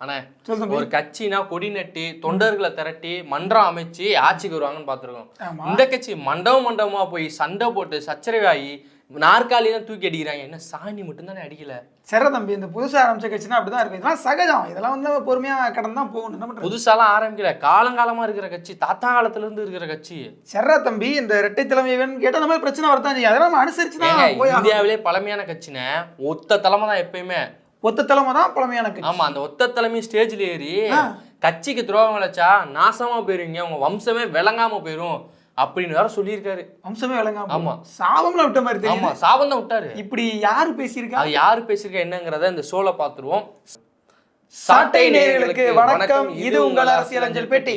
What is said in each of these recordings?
தம்பி. ஒரு கட்சினா கொடி நட்டி தொண்டர்களை திரட்டி மன்றம் அமைச்சு ஆட்சிக்கு வருவாங்கன்னு பார்த்துருக்கோம். இந்த கட்சி மண்டபம் மண்டபமா போய் சண்டை போட்டு சச்சரவாகி நாற்காலி தான் தூக்கி அடிக்கிறாங்க. என்ன சாணி மட்டும் தானே அடிக்கல? சரி தம்பி இந்த புதுசா ஆரம்பிச்ச கட்சினா அப்படிதான் இருக்கும். இதெல்லாம் சகஜம். இதெல்லாம் வந்து நம்ம பொறுமையா கடந்து தான் போகணும். என்ன புதுசாலாம் ஆரம்பிக்கல. காலங்காலமா இருக்கிற கட்சி தாத்தா காலத்துல இருந்து இருக்கிற கட்சி. சர்ரா தம்பி இந்த இரட்டை தலைமை வேணும்னு கேட்டா இந்த மாதிரி பிரச்சனை செய்யும். அதெல்லாம் நம்ம அனுசரிச்சு தான் ஏங்க போய் ஆகணும். இந்தியாவிலே பழமையான கட்சினே ஒத்த தலைமை தான் எப்பயுமே. ஒத்த தலைமை தான் பழமையான கட்சி. ஆமா அந்த ஒத்த தலைமை ஸ்டேஜ்ல ஏறி. கட்சிக்கு துரோகம் விளைச்சா நாசமா போயிருவீங்க உங்க வம்சமே விளங்காம போயிரும் அப்படின்னு வேற சொல்லியிருக்காரு. வம்சமே விளங்காம ஆமா. சாபம்ல விட்ட மாதிரி தெரியும் ஆமா சாபம் தான் விட்டாரு. இப்படி யாரு பேசியிருக்கா? அது யாரு பேசியிருக்கா என்னங்கிறத இந்த ஷோல பாத்துருவோம் சாட்டை நேயர்களுக்கு வணக்கம். இது உங்கள் அரசியல் அஞ்சல் பெட்டி.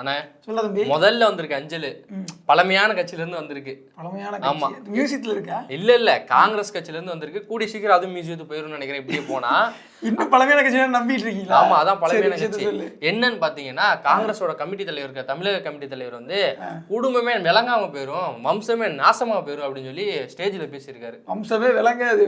அண்ணா சொல்ல தம்பி. முதல்ல வந்திருக்கு அஞ்சலு. பழமையான கட்சியில இருந்து வந்திருக்கு. பழமையான ஆமா. கட்சி மியூசியத்துல இருக்கா? இல்ல இல்ல. காங்கிரஸ் கட்சியில இருந்து வந்திருக்கு. கூடி சீக்கிரம் அதுவும் மியூசியத்துக்கு போயிரும் நினைக்கிறேன். இப்படியே போனா. இன்னும் பழமையான கட்சி நம்பிட்டு இருக்கீங்களா? ஆமா அதான் பழமையான கட்சி. என்னன்னு பாத்தீங்கன்னா காங்கிரஸோட கமிட்டி தலைவர் இருக்க தமிழக கமிட்டி தலைவர் வந்து குடும்பமே விளங்காம போயிரும் வம்சமே நாசமா போயிரும் அப்படின்னு சொல்லி ஸ்டேஜ்ல பேசியிருக்காரு. வம்சமே விளங்காது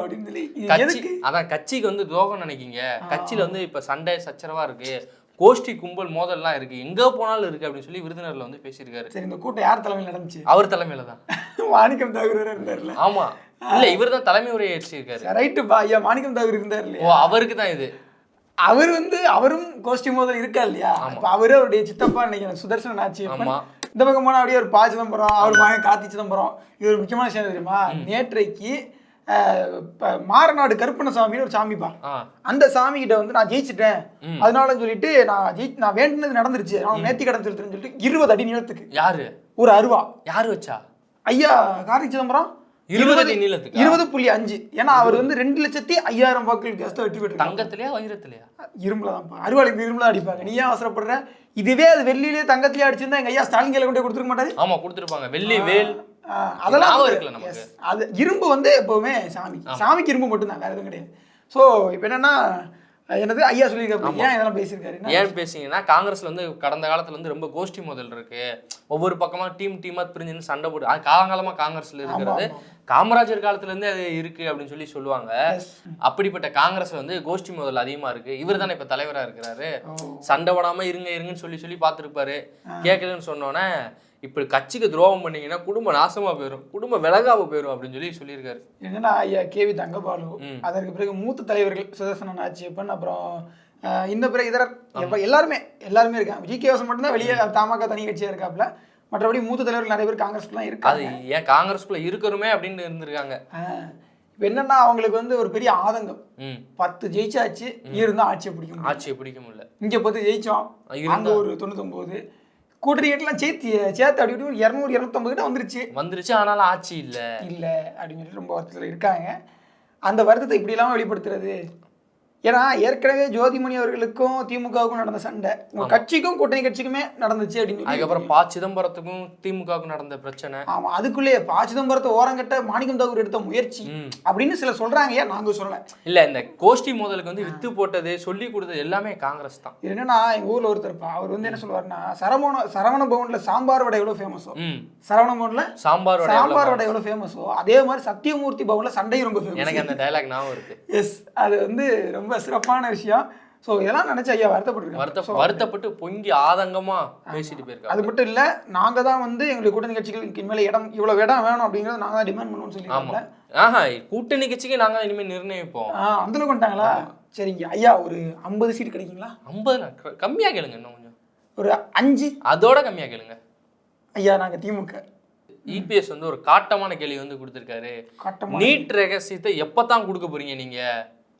அப்படின்னு சொல்லி. கட்சி அதான் கட்சிக்கு வந்து துரோகம் நினைக்கிங்க. கட்சியில வந்து இப்ப சண்டை சச்சரவா இருக்கு. கோஷ்டி கும்பல் மோதல்லாம் இருக்கு. எங்க போனாலும் இருக்கு அப்படின்னு சொல்லி விருதுநர்ல வந்து பேசியிருக்காரு. சரி இந்த கூட்டம் யார் தலைமையில் நடந்துச்சு? அவர் தலைமையில தான். மாணிக்கம் தாகூர் இருந்தார்ல. ஆமா. இல்ல இவர் தான் தலைமை உரையை ஏற்றிருக்காரு. ரைட்டு பா. ஐயா மாணிக்கம் தாகூர் இருந்தார் ஓ அவருக்கு தான் இது. அவர் வந்து அவரும் கோஷ்டி மோதல் இருக்கா இல்லையா? அப்ப அவரு அவருடைய சித்தப்பா நினைக்கிறேன் சுதர்சன ஆட்சி ஆமா. இந்த பக்கம் போனா அப்படியே ஒரு பா சிதம்பரம் அவர் மகன் கார்த்தி சிதம்பரம். இது ஒரு முக்கியமான விஷயம் தெரியுமா? நேற்றைக்கு இப்ப மாரநாடு கருப்பண்ணசாமின்னு ஒரு சாமிப்பா அந்த சாமி கிட்ட வந்து நான் ஜெயிச்சிட்டேன். அதனால சொல்லிட்டு நான் ஜெயி நான் வேண்டினது நடந்துருச்சு. நான் நேர்த்தி கடன் செலுத்துறேன்னு சொல்லிட்டு இருபது அடி நீளத்துக்கு. யாரு? ஒரு அருவா. யாரு வச்சா? ஐயா கார்த்திக் சிதம்பரம். இருபது அடி நீளத்துக்கா? இருபது புள்ளி அஞ்சு. ஏன்னா அவர் வந்து ரெண்டு லட்சத்தி ஐயாயிரம் வாக்குகள் கேஸ்ட் வெற்றி பெற்று தங்கத்திலயா வைரத்திலயா இரும்புல தான்ப்பா அருவாளுக்கு இரும்புல அடிப்பாங்க. நீ ஏன் அவசரப்படுற? இதுவே அது வெள்ளியிலே தங்கத்திலே அடிச்சிருந்தா எங்க ஐயா ஸ்டாலின் கையில கொண்டு கொடுத்துருக்க மாட்டாரு? ஆமா கொடுத்துருப்பாங்க. வெள்ளி வேல். அதெல்லாம் இருக்குல்ல நமக்கு. அது இரும்பு வந்து எப்பவுமே சாமி. சாமிக்கு இரும்பு மட்டும்தான் வேற எதுவும் கிடையாது. ஸோ இப்போ என்னன்னா என்னது ஐயா சொல்லியிருக்காரு ஏன் இதெல்லாம் பேசியிருக்காரு? ஏன் பேசிங்கன்னா காங்கிரஸ்ல வந்து கடந்த காலத்துல வந்து ரொம்ப கோஷ்டி மோதல் இருக்கு. ஒவ்வொரு பக்கமா டீம் டீமா பிரிஞ்சுன்னு சண்டை போட்டு அது காலங்காலமா காங்கிரஸ்ல இருக்கிறது. காமராஜர் காலத்துல இருந்தே அது இருக்கு அப்படின்னு சொல்லி சொல்லுவாங்க. அப்படிப்பட்ட காங்கிரஸ்ல வந்து கோஷ்டி மோதல் அதிகமா இருக்கு. இவர் தானே இப்ப தலைவரா இருக்கிறாரு. சண்டை போடாம இருங்க இருங்கன்னு சொல்லி சொல்லி பார்த்துருப்பாரு. கேட்கலன்னு சொன்னோன்னே இப்படி கட்சிக்கு துரோகம் பண்ணீங்கன்னா குடும்பம் நாசமா போயிடும் குடும்பம் விலகாம போயிடும் அப்படின்னு சொல்லி சொல்லியிருக்காரு. என்னன்னா ஐயா கேவி தங்கபாலு. அதற்கு பிறகு மூத்த தலைவர்கள் சுதர்சனன் ஆட்சியப்பன் அப்புறம் இந்த பிறகு இதர எல்லாருமே எல்லாருமே இருக்காங்க. ஜி கே வாசன் மட்டும்தான் வெளியே தமாக தனி கட்சியா இருக்காப்புல. மற்றபடி மூத்த தலைவர்கள் நிறைய பேர் காங்கிரஸ்லாம் அது இருக்காங்க ஏன் காங்கிரஸ்குள்ள இருக்கிறோமே அப்படின்னு இருந்திருக்காங்க. இப்போ என்னன்னா அவங்களுக்கு வந்து ஒரு பெரிய ஆதங்கம். பத்து ஜெயிச்சாச்சு இருந்தா ஆட்சியை பிடிக்க முடியும். ஆட்சியை பிடிக்க முடியல. இங்க பத்து ஜெயிச்சோம். அங்க ஒரு தொண்ணூத்தொன்பது கூட்டணி கட்டலாம் சேர்த்து சேர்த்து அப்படி இப்படி இரநூறு இரநூத்தம்பது கிட்ட வந்துருச்சு. வந்துருச்சு ஆனாலும் ஆட்சி இல்ல. இல்ல அப்படின்னு சொல்லிட்டு ரொம்ப வருத்தத்தில் இருக்காங்க. அந்த வருத்தத்தை இப்படி இல்லாம வெளிப்படுத்துறது? ஏன்னா ஏற்கனவே ஜோதிமணி அவர்களுக்கும் திமுகவுக்கும் நடந்த சண்டை. உங்க கட்சிக்கும் கூட்டணி கட்சிக்குமே நடந்துச்சு அப்படின்னு சொல்லி அதுக்கப்புறம் ப சிதம்பரத்துக்கும் திமுகவுக்கும் நடந்த பிரச்சனை. ஆமா அதுக்குள்ளேயே பா சிதம்பரத்தை ஓரங்கட்ட மாணிக்கம் தாக்கூர் எடுத்த முயற்சி. அப்படின்னு சில சொல்றாங்க. ஏன் நாங்க சொல்லல? இல்ல இந்த கோஷ்டி மோதலுக்கு வந்து வித்து போட்டது சொல்லி கொடுத்தது எல்லாமே காங்கிரஸ் தான். என்னன்னா எங்க ஊர்ல ஒருத்தர் அவர் வந்து என்ன சொல்லுவாருன்னா சரவண சரவண பவன்ல சாம்பார் வடை எவ்வளவு ஃபேமஸோ சரவண பவன்ல சாம்பார் வடை சாம்பார் வடை எவ்வளவு ஃபேமஸோ அதே மாதிரி சத்தியமூர்த்தி பவன்ல சண்டையும் ரொம்ப எனக்கு அந்த டைலாக் ஞாபகம் இருக்கு. எஸ் அது வந்து ரொம்ப சிறப்பான விஷயம். ஸோ இதெல்லாம் நினைச்சு ஐயா வருத்தப்பட்டிருக்காங்க. வருத்த வருத்தப்பட்டு பொங்கி ஆதங்கமா பேசிட்டு போயிருக்காங்க. அது மட்டும் இல்ல நாங்க தான் வந்து எங்களுடைய கூட்டணி கட்சிகளுக்கு இனிமேல் இடம் இவ்வளவு இடம் வேணும் அப்படிங்கறத நாங்க தான் டிமாண்ட் பண்ணுவோம்னு ஆமா. சொல்லியிருக்காங்க ஆஹா கூட்டணி கட்சிக்கு நாங்க இனிமே நிர்ணயிப்போம். ஆஹ் அந்த அளவுக்கு வந்துட்டாங்களா? சரிங்க ஐயா ஒரு ஐம்பது சீட் கிடைக்குங்களா? ஐம்பது கம்மியா கேளுங்க இன்னும் கொஞ்சம். ஒரு அஞ்சு? அதோட கம்மியா கேளுங்க. ஐயா நாங்க திமுக. இபிஎஸ் வந்து ஒரு காட்டமான கேள்வி வந்து கொடுத்திருக்காரு. நீட் ரகசியத்தை எப்பதான் கொடுக்க போறீங்க நீங்க?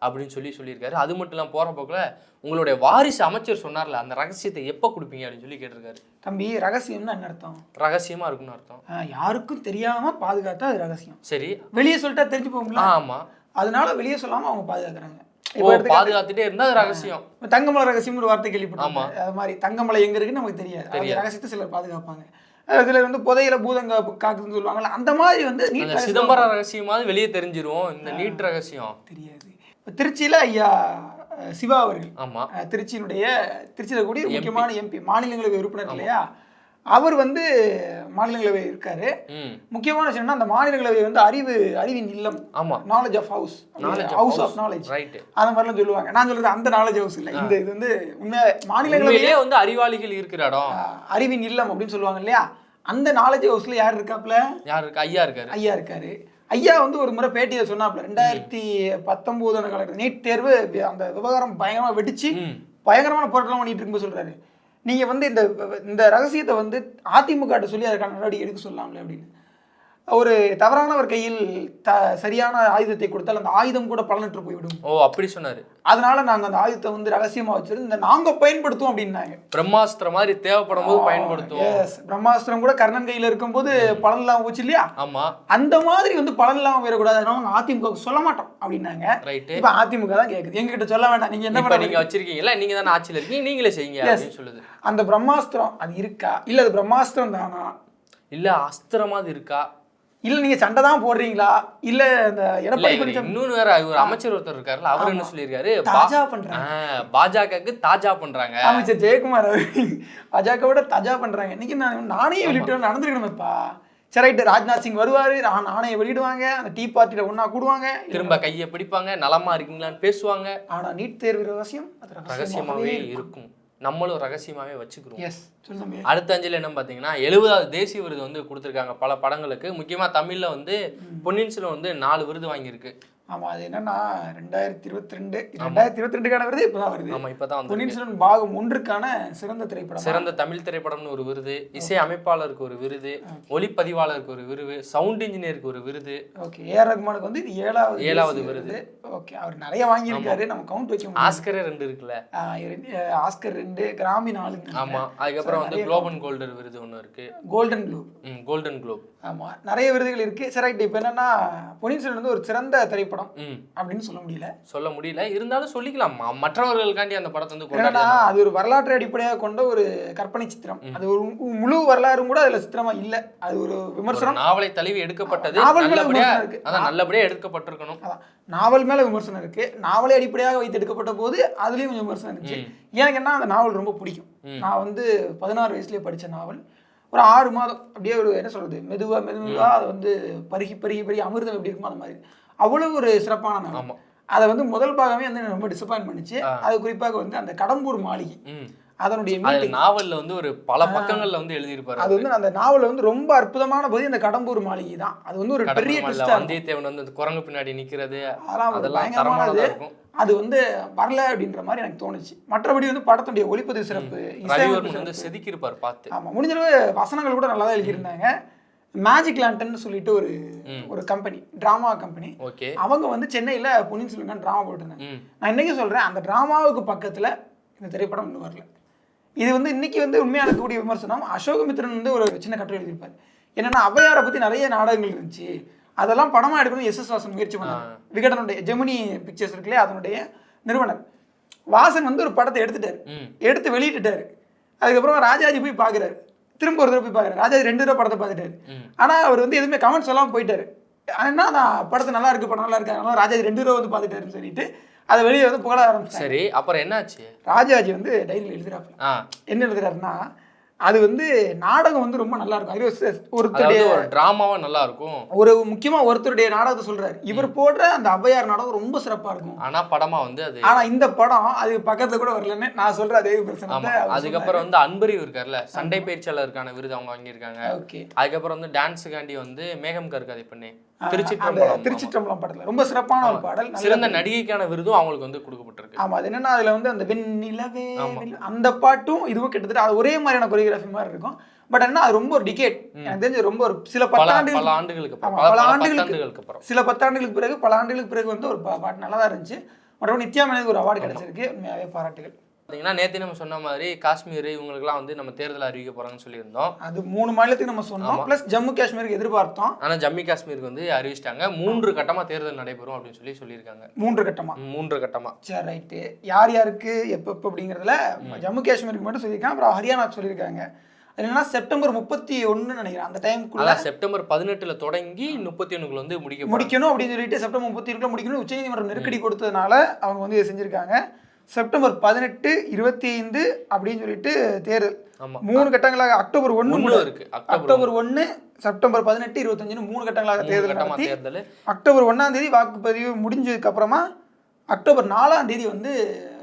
அப்படின்னு சொல்லி சொல்லியிருக்காரு. அது மட்டும் இல்லாம போற போக்குல உங்களுடைய வாரிசு அமைச்சர் சொன்னார்ல அந்த ரகசியத்தை எப்ப கொடுப்பீங்க அப்படின்னு சொல்லி கேட்டிருக்காரு. தம்பி ரகசியம்னா என்ன அர்த்தம்? ரகசியமா இருக்குன்னு அர்த்தம். யாருக்கும் தெரியாம பாதுகாத்தா அது ரகசியம். சரி. வெளியே சொல்லிட்டா தெரிஞ்சு போகும்ல ஆமா. அதனால வெளியே சொல்லாம அவங்க பாதுகாக்கிறாங்க. பாதுகாத்துட்டே இருந்தா அது ரகசியம். தங்கமலை ரகசியம்னு ஒரு வார்த்தை. கேள்விப்பட்டோம் அது மாதிரி தங்கமலை எங்க இருக்குன்னு நமக்கு தெரியாது. ரகசியத்தை சிலர் பாதுகாப்பாங்க. சிலர் வந்து புதையில பூதங்க காக்குதுன்னு சொல்லுவாங்கல்ல அந்த மாதிரி வந்து சிதம்பரம் ரகசியமாவது வெளியே தெரிஞ்சிரும். இந்த நீட் ரகசியம். தெரியாது. திருச்சியில ஐயா சிவா அவர்கள். ஆமா. அஹ், திருச்சியினுடைய திருச்சியில கூடிய முக்கியமான எம்பி மாநிலங்களவை உறுப்பினர் இல்லையா? அவர் வந்து மாநிலங்களவை இருக்காரு. முக்கியமான விஷயம் என்னன்னா அந்த மாநிலங்களவை வந்து அறிவு அறிவின் இல்லம். ஆமா. Knowledge of house house. Of knowledge right அந்த மாதிரிலாம் சொல்லுவாங்க. நான் சொல்றது அந்த நாலேஜ் ஹவுஸ் இல்லை. இந்த இது வந்து உண்மை மாநிலங்களவை உண்மையிலேயே வந்து அறிவாளிகள் இருக்கிற இடம். அறிவின் இல்லம் அப்படின்னு சொல்லுவாங்க இல்லையா? அந்த நாலேஜ் ஹவுஸ்ல யார் இருக்காப்ல யார் இருக்கு? ஐயா இருக்காரு. ஐயா இருக்காரு. ஐயா வந்து ஒரு முறை பேட்டியை சொன்னாப்ல ரெண்டாயிரத்தி பத்தொன்பது காலகட்டம் நீட் தேர்வு அந்த விவகாரம் பயங்கரமா வெடிச்சு பயங்கரமான போராட்டம் பண்ணிட்டு இருக்கும்போது சொல்றாரு. நீங்க வந்து இந்த இந்த ரகசியத்தை வந்து அதிமுக சொல்லி அதுக்கான நடவடிக்கை எடுக்க சொல்லலாம்ல அப்படின்னு. ஒரு தவறானவர் கையில் த சரியான ஆயுதத்தை கொடுத்தால் அந்த ஆயுதம் கூட பலனற்று போய்விடும். ஓ அப்படி சொன்னாரு. அதனால நாங்க அந்த ஆயுதத்தை வந்து ரகசியமா வச்சிருந்து இந்த நாங்க பயன்படுத்துவோம் அப்படின்னாங்க. பிரம்மாஸ்திரம் மாதிரி தேவைப்படும் போது பயன்படுத்துவோம். எஸ் பிரம்மாஸ்திரம் கூட கர்ணன் கையில இருக்கும்போது பலன் இல்லாம போச்சு இல்லையா? ஆமா. அந்த மாதிரி வந்து பலன் இல்லாம போயிடக்கூடாது அதனால நாங்க அதிமுக சொல்ல மாட்டோம் அப்படின்னாங்க. ரைட்டு இப்ப அதிமுக தான் கேக்குது. எங்க கிட்ட சொல்ல வேண்டாம். நீங்க என்ன பண்ண நீங்க வச்சிருக்கீங்கல்ல நீங்க தானே ஆட்சியில இருக்கீங்க. நீங்களே செய்யுங்க சொல்லுது. அந்த பிரம்மாஸ்திரம் அது இருக்கா? இல்ல அது பிரம்மாஸ்திரம் தானா? இல்ல அஸ்திரமா அது இருக்கா? இல்ல நீங்க சண்டை தான் போடுறீங்களா? இல்ல இந்த எடப்பாடி பழனிசாமி இன்னொன்னு வேற ஒரு அமைச்சர் ஒருத்தர் இருக்காருல்ல அவர் என்ன சொல்லியிருக்காரு? தாஜா பண்றாங்க. பாஜகவுக்கு தாஜா பண்றாங்க. அமைச்சர் ஜெயக்குமார் அவர் பாஜகவோட தஜா பண்றாங்க. இன்னைக்கு நான் நானே வெளியிட்டு நடந்துருக்கணுமேப்பா. சரி ரைட்டு ராஜ்நாத் சிங் வருவாரு நான் நானே வெளியிடுவாங்க அந்த டீ பார்ட்டியில ஒண்ணா கூடுவாங்க. திரும்ப கையை பிடிப்பாங்க நலமா இருக்கீங்களான்னு பேசுவாங்க. ஆனா நீட் தேர்வு ரகசியம் அது ரகசியமாவே இருக்கும். நம்மளும் ரகசியமாவே வச்சுக்கிறோம். எஸ் அடுத்த அஞ்சலி என்ன பாத்தீங்கன்னா எழுபதாவது தேசிய விருது வந்து கொடுத்துருக்காங்க பல படங்களுக்கு. முக்கியமா தமிழ்ல வந்து பொன்னியின் செல்வன் வந்து நாலு விருது வாங்கியிருக்கு. ஆமா அது என்னன்னா ரெண்டாயிரத்தி இருபத்தி ரெண்டு ரெண்டாயிரத்தி இருபத்தி ரெண்டுக்கான விருது இப்பதான் வருது. ஆமா இப்பதான் வந்து பொன்னியின் செல்வன் பாகம் ஒன்றுக்கான சிறந்த திரைப்படம்? சிறந்த தமிழ் திரைப்படம்னு ஒரு விருது இசை அமைப்பாளருக்கு ஒரு விருது ஒளிப்பதிவாளருக்கு ஒரு விருது சவுண்ட் இன்ஜினியருக்கு ஒரு விருது. ஓகே. ஏஆர் ரஹ்மானுக்கு வந்து இது ஏழாவது ஏழாவது விருது. ஓகே. அவர் நிறைய வாங்கியிருக்காரு. நம்ம கவுண்ட் வைக்க ஆஸ்கரே ரெண்டு இருக்குல்ல. ஆஸ்கர் ரெண்டு கிராமி நாலு ஆமா. அதுக்கப்புறம் வந்து குளோபன் கோல்டன் விருது ஒண்ணு இருக்கு. கோல்டன் ம் கோல்டன் குளோப். ஆமா. நிறைய விருதுகள் இருக்கு. சரி இப்போ என்னன்னா பொன்னியின் செல்வன் வந்து ஒரு சிறந்த திரைப்படம். ம். அப்படின்னு சொல்ல முடியல. சொல்ல முடியல. இருந்தாலும் சொல்லிக்கலாம். மற்றவர்களுக்காண்டி அந்த படத்தை வந்து கொண்டாடி அது ஒரு வரலாற்று அடிப்படையாக கொண்ட ஒரு கற்பனை சித்திரம். அது ஒரு முழு வரலாறும் கூட அதுல சித்திரமா இல்ல. அது ஒரு விமர்சனம். நாவலை தழுவி எடுக்கப்பட்டது. அதான் நல்லபடியா எடுக்கப்பட்டிருக்கணும். நாவல் மேல விமர்சனம் இருக்கு. நாவலை அடிப்படையாக வைத்து எடுக்கப்பட்ட போது அதுலயும் கொஞ்சம் விமர்சனம் இருந்துச்சு. எனக்கு என்ன அந்த நாவல் ரொம்ப பிடிக்கும். நான் வந்து பதினாறு வயசுலயே படிச்ச நாவல். ஒரு ஆறு மாதம் அப்படியே ஒரு என்ன சொல்றது மெதுவா மெது மெதுவா அதை வந்து பருகி பருகி பருகி அமிர்தம் எப்படி இருக்குமோ அந்த மாதிரி. அவ்வளவு ஒரு சிறப்பான ஆமா. அதை வந்து முதல் பாகமே வந்து ரொம்ப டிசப்பாயின் பண்ணுச்சு. அது குறிப்பாக வந்து அந்த கடம்பூர் மாளிகை. அதனுடைய நாவல்ல வந்து ஒரு பல பக்கங்கள்ல வந்து எழுதியிருப்பாரு அது வந்து அந்த நாவல் வந்து ரொம்ப அற்புதமான பகுதி அந்த கடம்பூர் மாளிகை தான். அது வந்து ஒரு பெரிய வந்தியத்தேவன் வந்து அந்த குரங்கு பின்னாடி நிக்கிறது அதெல்லாம் இருக்கும். அது வந்து வரல அப்படின்ற மாதிரி எனக்கு தோணுச்சு. மற்றபடி வந்து படத்துடைய ஒளிப்பதிவு சிறப்பு வந்து. செதுக்கியிருப்பார் பார்த்து. ஆமா முடிஞ்சளவு வசனங்கள் கூட நல்லா தான் எழுதியிருந்தாங்க. மேஜிக் லேண்டன் சொல்லிட்டு ஒரு. ஒரு கம்பெனி டிராமா கம்பெனி அவங்க வந்து சென்னையில பொன்னியின் செல்வன் டிராமா போட்டிருந்தாங்க. நான் இன்னைக்கு சொல்றேன் அந்த டிராமாவுக்கு பக்கத்துல இந்த திரைப்படம் இன்னும் வரல. இது வந்து இன்னைக்கு வந்து உண்மையான இருக்கக்கூடிய விமர்சனம். அசோகமித்ரன் வந்து ஒரு சின்ன கட்டுரை எழுதியிருப்பார். என்னன்னா ஔவையாரை பத்தி நிறைய நாடகங்கள் இருந்துச்சு. அதெல்லாம் படமா எடுக்கணும் எஸ் எஸ் வாசன் முயற்சி பண்ணாங்க விகடனுடைய ஜெமினி பிக்சர்ஸ் இருக்குல்லையே அதனுடைய நிறுவனர். வாசன் வந்து ஒரு படத்தை எடுத்துட்டாரு. எடுத்து வெளியிட்டுட்டாரு. அதுக்கப்புறம் ராஜாஜி போய் பார்க்குறாரு. திரும்ப ஒரு தடவை போய் பார்க்குறாரு ராஜாஜி ரெண்டு தடவை படத்தை பார்த்துட்டாரு. ஆனால் அவர் வந்து எதுவுமே கமெண்ட்ஸ் எல்லாம் போயிட்டாரு. ஆனால் நான் படத்தை நல்லா இருக்கு படம் நல்லா இருக்கு அதனால ராஜாஜி ரெண்டு தடவை வந்து பார்த்துட்டாருன்னு சொல்லிட்டு அதை வெளியே வந்து புகழ ஆரம்பிச்சார். சரி அப்புறம் என்னாச்சு? ராஜாஜி வந்து டைரியில் எழுதுறாப்புல. ஆ. என்ன எழுதுறாருன்னா அது வந்து நாடகம் வந்து ரொம்ப நல்லா இருக்கும். அது ஒருத்தருடைய ஒரு டிராமாவா நல்லா இருக்கும். ஒரு முக்கியமா ஒருத்தருடைய நாடகத்தை சொல்றாரு. இவர் போடுற அந்த ஔவையார் நாடகம் ரொம்ப சிறப்பா இருக்கும். ஆனா படமா வந்து அது ஆனா இந்த படம் அது பக்கத்துல கூட வரலன்னு நான் சொல்ற அதே பிரச்சனை அதுக்கப்புறம் வந்து அன்பறிவு இருக்கார்ல. சண்டை பயிற்சியாளருக்கான விருது அவங்க வாங்கியிருக்காங்க. அதுக்கப்புறம் வந்து டான்ஸுக்காண்டி வந்து மேகம் கருக்காதை பண்ணி திருச்சிற்றம்பலம். திருச்சிற்றம்பலம் படத்துல. ரொம்ப சிறப்பான ஒரு பாடல். சிறந்த நடிகைக்கான விருதும் அவங்களுக்கு வந்து கொடுக்கப்பட்டிருக்கு. ஆமா அது என்னன்னா அதுல வந்து அந்த வெண்ணிலவே வெண்ணில- அந்த பாட்டும் இதுவும் கிட்டத்தட்ட அது ஒரே மாதிரியான கொரியோகிராஃபி மாதிரி இருக்கும். பட் என்ன அது ரொம்ப ஒரு டிகேட் எனக்கு தெரிஞ்சு ரொம்ப ஒரு சில பல பத்தாண்டுகள் பல ஆண்டுகளுக்கு பல ஆண்டுகளுக்கு சில பத்தாண்டுகளுக்கு பிறகு பல ஆண்டுகளுக்கு பிறகு வந்து ஒரு பாட்டு நல்லா தான் இருந்துச்சு. மற்றபடி நித்யா மேனனுக்கு ஒரு அவார்டு கிடைச்சிருக்கு. உண்மையாவே பாராட்டுகள். பார்த்தீங்கன்னா நேற்று நம்ம சொன்ன மாதிரி காஷ்மீர் இவங்களுக்குலாம் வந்து நம்ம தேர்தல் அறிவிக்க போறாங்கன்னு சொல்லியிருந்தோம். அது மூணு மாநிலத்துக்கு நம்ம சொன்னோம். ப்ளஸ் ஜம்மு காஷ்மீருக்கு எதிர்பார்த்தோம். ஆனா ஜம்மு காஷ்மீருக்கு வந்து அறிவிச்சிட்டாங்க. மூன்று கட்டமா தேர்தல் நடைபெறும் அப்படின்னு சொல்லி சொல்லியிருக்காங்க. மூன்று கட்டமா? ம், மூன்று கட்டமா. சரி ரைட்டு யார் யாருக்கு எப்போ எப்போ அப்படிங்கிறதுல ஜம்மு காஷ்மீருக்கு மட்டும் சொல்லியிருக்காங்க. அப்புறம் ஹரியானா சொல்லியிருக்காங்க. என்னன்னா செப்டம்பர் முப்பத்தி ஒன்று நினைக்கிறேன். அந்த டைமுக்குள்ள செப்டம்பர் பதினெட்டுல தொடங்கி முப்பத்தி ஒண்ணுக்குள்ள வந்து முடிக்க முடிக்கணும் அப்படின்னு சொல்லிட்டு செப்டம்பர் முப்பத்தி ஒன்றுல முடிக்கணும் உச்சநீதிமன்றம் நெருக்கடி கொடுத்ததுனால அவங்க வந்து இதை செஞ்சிருக்காங்க. செப்டம்பர் பதினெட்டு இருபத்தி ஐந்து அப்படின்னு சொல்லிட்டு தேர்தல். மூணு கட்டங்களாக அக்டோபர் ஒன்று இருக்கு. அக்டோபர் ஒன்று செப்டம்பர் பதினெட்டு இருபத்தஞ்சுன்னு மூணு கட்டங்களாக தேர்தல் கட்டமா நடத்தி அக்டோபர் ஒண்ணாம் தேதி வாக்குப்பதிவு முடிஞ்சதுக்கு அப்புறமா அக்டோபர் நாலாம் தேதி வந்து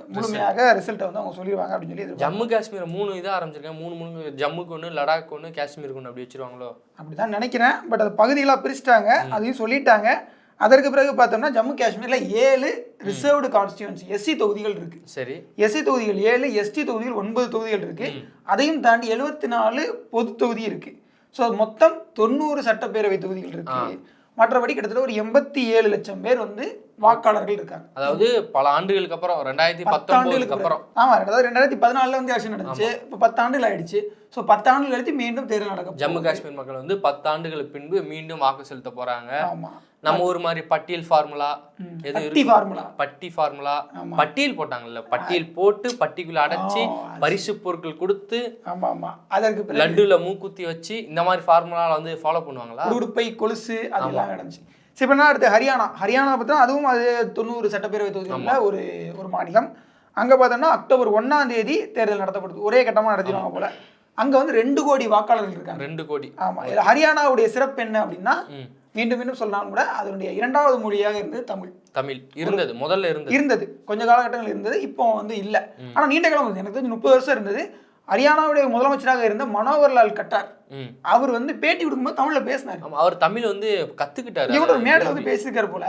முழுமையாக ரிசல்ட்டை வந்து அவங்க சொல்லிடுவாங்க அப்படின்னு சொல்லி. ஜம்மு காஷ்மீர் மூணு இதாக ஆரம்பிச்சிருக்கேன் மூணு மூணு ஜம்முக்கு ஒன்று லடாக் ஒன்று காஷ்மீருக்கு ஒன்று அப்படி வச்சிருவாங்களோ? அப்படிதான் நினைக்கிறேன். பட் அது பகுதிகளாக பிரிச்சுட்டாங்க. அதையும் சொல்லிட்டாங்க. அதற்கு பிறகு பார்த்தோம்னா ஜம்மு காஷ்மீர்ல ஏழு ரிசர்வ்டு கான்ஸ்டியூன்சி எஸ்சி தொகுதிகள் இருக்கு. சரி. எஸ்சி தொகுதிகள் ஏழு எஸ்டி தொகுதிகள் ஒன்பது தொகுதிகள் இருக்கு. அதையும் தாண்டி எழுபத்தி நாலு பொது தொகுதி இருக்கு. ஸோ மொத்தம் தொண்ணூறு சட்டப்பேரவை தொகுதிகள் இருக்கு. மற்றபடி கிட்டத்தட்ட ஒரு எண்பத்தி ஏழு லட்சம் பேர் வந்து வாக்காளர்கள் இருக்காங்க. அதாவது பல ஆண்டுகளுக்கு அப்புறம் ரெண்டாயிரத்தி பத்தொன்பதுக்கு அப்புறம். ஆமா அதாவது ரெண்டாயிரத்தி பதினாலுல வந்து எலெக்ஷன் நடந்துச்சு. இப்போ பத்து ஆண்டுகள் ஆயிடுச்சு. ஸோ பத்து ஆண்டுகள் கழித்து மீண்டும் தேர்தல் நடக்கும் ஜம்மு காஷ்மீர் மக்கள் வந்து பத்து ஆண்டுகளுக்கு பின்பு மீண்டும் வாக்கு செலுத்த போறாங்க. ஆமா. நம்ம ஊர் மாதிரி பட்டியல் ஃபார்முலா எது? ஃபார்முலா பட்டி ஃபார்முலா. பட்டியல் போட்டாங்கல்ல பட்டியல் போட்டு பட்டிக்குள்ள அடைச்சி பரிசு பொருட்கள் கொடுத்து ஆமா ஆமா. அதற்கு லட்டுல மூக்குத்தி வச்சு இந்த மாதிரி ஃபார்முலால வந்து ஃபாலோ பண்ணுவாங்களா? உடுப்பை கொலுசு அதெல்லாம் நடந்துச்சு சரி இப்போ என்ன அடுத்து? ஹரியானா. ஹரியானா பார்த்தா அதுவும் அது தொண்ணூறு சட்டப்பேரவை தொகுதிகளில் ஒரு ஒரு மாநிலம். அங்கே பார்த்தோம்னா அக்டோபர் ஒண்ணாம் தேதி தேர்தல் நடத்தப்படுது. ஒரே கட்டமாக நடத்திடுவாங்க போல. அங்கே வந்து ரெண்டு கோடி வாக்காளர்கள் இருக்காங்க. ரெண்டு கோடி. ஆமா. இதுல ஹரியானாவுடைய சிறப்பு என்ன அப்படின்னா. மீண்டும் மீண்டும் சொன்னாலும் கூட அதனுடைய இரண்டாவது மொழியாக இருந்தது தமிழ். தமிழ். இருந்தது. முதல்ல இருந்தது. இருந்தது. கொஞ்ச காலகட்டங்கள் இருந்தது. இப்போ வந்து இல்லை. ஆனா நீண்ட காலம் வந்து எனக்கு தெரிஞ்சு முப்பது வருஷம் இருந்தது. ஹரியானாவுடைய முதலமைச்சராக இருந்த மனோகர்லால் கட்டார். அவர் வந்து பேட்டி கொடுக்கும்போது தமிழ்ல பேசினார். அவர் தமிழ் வந்து கத்துக்கிட்டாரு. ஒரு மேடை வந்து பேசியிருக்காரு போல.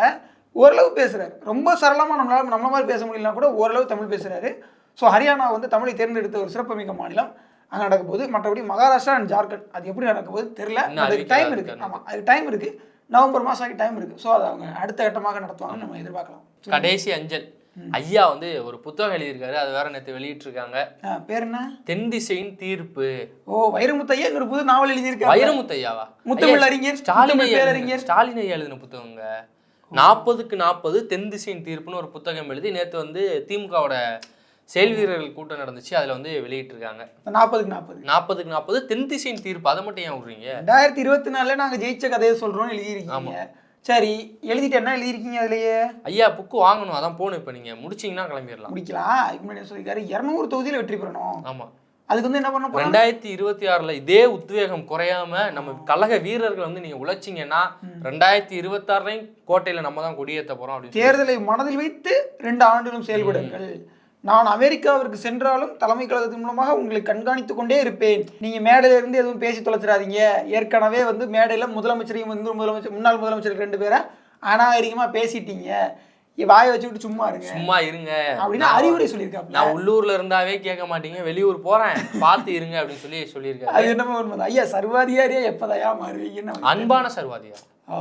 ஓரளவு பேசுறாரு. ரொம்ப சரளமா நம்மளால நம்மள மாதிரி பேச முடியலனா கூட ஓரளவு தமிழ் பேசுறாரு. ஸோ ஹரியானா வந்து தமிழை தேர்ந்தெடுத்த ஒரு சிறப்புமிக்க மாநிலம். அங்க நடக்க போகுது. மற்றபடி மகாராஷ்டிரா அண்ட் ஜார்க்கண்ட். அது எப்படி நடக்க போகுது தெரியல. அதுக்கு டைம் இருக்கு. ஆமா அதுக்கு டைம் இருக்கு. நவம்பர் மாசம் வரைக்கும் டைம் இருக்கு. ஸோ அதை அவங்க அடுத்த கட்டமாக நடத்துவாங்கன்னு நம்ம எதிர்பார்க்கலாம். கடைசி அஞ்சல். ஐயா வந்து ஒரு புத்தகம் எழுதியிருக்காரு. அது வேற நேற்று வெளியிட்டு இருக்காங்க ஆ, பேர் என்ன? தென் திசையின் தீர்ப்பு. ஓ வைரமுத்தையா ஒரு புது நாவல் எழுதியிருக்காரு. வைரமுத்து ஐயாவா முத்தமிழ் அறிஞர், ஸ்டாலின் ஐயா பேரறிஞர். எழுதின- ஸ்டாலின் ஐயா எழுதின புத்தகங்க. நாற்பதுக்கு நாற்பது தென் திசையின் தீர்ப்புன்னு ஒரு புத்தகம் எழுதி நேற்று வந்து திமுகவோட செயல் வீரர்கள் கூட்டம் நடந்துச்சு அதுல வந்து வெளியிட்டிருக்காங்க. நாற்பதுக்கு நாற்பது. நாற்பதுக்கு நாற்பது தென் திசையின் தீர்ப்பு அதை மட்டும் ஏன் விடுறீங்க? ரெண்டாயிரத்தி இருபத்தி நாலுல நாங்க ஜெயிச்ச கதையை சொல்றோம்னு எழுதியிருக்கீங்க. சரி எழுதிட்டு என்ன எழுதியிருக்கீங்க அதுலயே? ஐயா புக்கு வாங்கணும் அதான் போகணும் இப்போ நீங்க. முடிச்சீங்கன்னா கிளம்பிடலாம். முடிக்கலாம். அதுக்கு முன்னாடி சொல்லியிருக்காரு? இரநூறு தொகுதியில வெற்றி பெறணும். ஆமா. அதுக்கு வந்து என்ன பண்ண ரெண்டாயிரத்தி இருபத்தி ஆறுல இதே உத்வேகம் குறையாம நம்ம கழக வீரர்கள் வந்து நீங்க உழைச்சிங்கன்னா ரெண்டாயிரத்தி இருபத்தாறுலையும் கோட்டையில நம்ம தான் கொடியேத்த போறோம் அப்படின்னு தேர்தலை மனதில் வைத்து ரெண்டு ஆண்டுகளும் செயல்படுங்கள். நான் அமெரிக்காவிற்கு சென்றாலும் தலைமை கழகத்தின் மூலமாக உங்களை கண்காணித்து கொண்டே இருப்பேன். நீங்க மேடையில இருந்து எதுவும் பேசி தொலைச்சிடாதீங்க. ஏற்கனவே வந்து மேடையில முதலமைச்சரையும் வந்து முதலமைச்சர் முன்னாள் முதலமைச்சர் ரெண்டு பேரை அநாகரிகமா பேசிட்டீங்க. வாயை வச்சுக்கிட்டு சும்மா இருங்க. சும்மா இருங்க. அப்படின்னு அறிவுரை சொல்லியிருக்காப்ல. நான் உள்ளூர்ல இருந்தாவே கேட்க மாட்டீங்க. வெளியூர் போறேன். பார்த்து இருங்க அப்படின்னு சொல்லி சொல்லியிருக்காரு. அது என்னமோ உண்மை ஐயா சர்வாதிகாரியா எப்பதயா மாறுவீங்கன்னு அன்பான சர்வாதிகாரம் ஆ,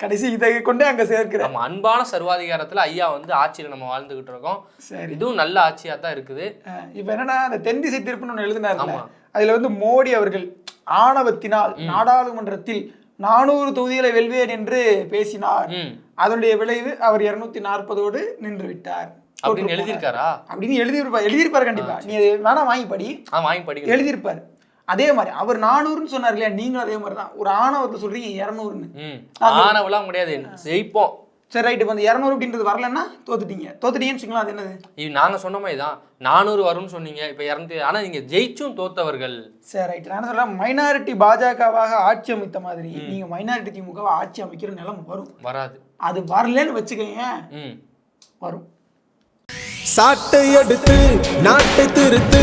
கடைசி இதை கொண்டே அங்க சேர்க்கிறேன் நம்ம அன்பான சர்வாதிகாரத்துல ஐயா வந்து ஆட்சியில நம்ம வாழ்ந்துகிட்டு இருக்கோம். சரி. இதுவும் நல்ல ஆட்சியா தான் இருக்குது. இப்ப என்னன்னா அந்த தென் திசை திருப்புன்னு ஒண்ணு எழுதினார்ல. ஆமா. அதுல வந்து மோடி அவர்கள் ஆணவத்தினால் நாடாளுமன்றத்தில் நானூறு தொகுதிகளை வெல்வேன் என்று பேசினார். அதனுடைய விளைவு அவர் இருநூத்தி நாற்பதோடு நின்று விட்டார். அப்படின்னு எழுதியிருக்காரா? அப்படின்னு எழுதியிருப்பார் எழுதியிருப்பார் கண்டிப்பா. நீ வேணா வாங்கி படி. ஆ வாங்கி படிக்கணும் எழுதியிருப்பார். அதே மாதிரி அவர் நானூறுன்னு சொன்னார் இல்லையா? நீங்களும் அதே மாதிரி தான். ஒரு ஆணவத்தை சொல்றீங்க இரநூறுன்னு. ம். ஆனவெல்லாம் முடியாது ஜெயிப்போம். சரி ரைட்டு இப்போ அந்த இரநூறு அப்படின்றது வரலன்னா தோத்துட்டீங்க. தோத்துட்டீங்கன்னு வச்சுக்கலாம் அது என்னது? இது நாங்க சொன்ன மாதிரி தான். நானூறு வரும்னு சொன்னீங்க இப்ப இரநூத்தி ஆனா நீங்க ஜெயிச்சும் தோத்தவர்கள். சரி ரைட் நான் சொல்றேன் மைனாரிட்டி பாஜகவாக ஆட்சி அமைத்த மாதிரி நீங்க மைனாரிட்டி திமுகவை ஆட்சி அமைக்கிற நிலம் வரும். வராது. அது வரலன்னு வச்சுக்கோங்க. ம். வரும். சாட்டை எடுத்து நாட்டை திருத்து.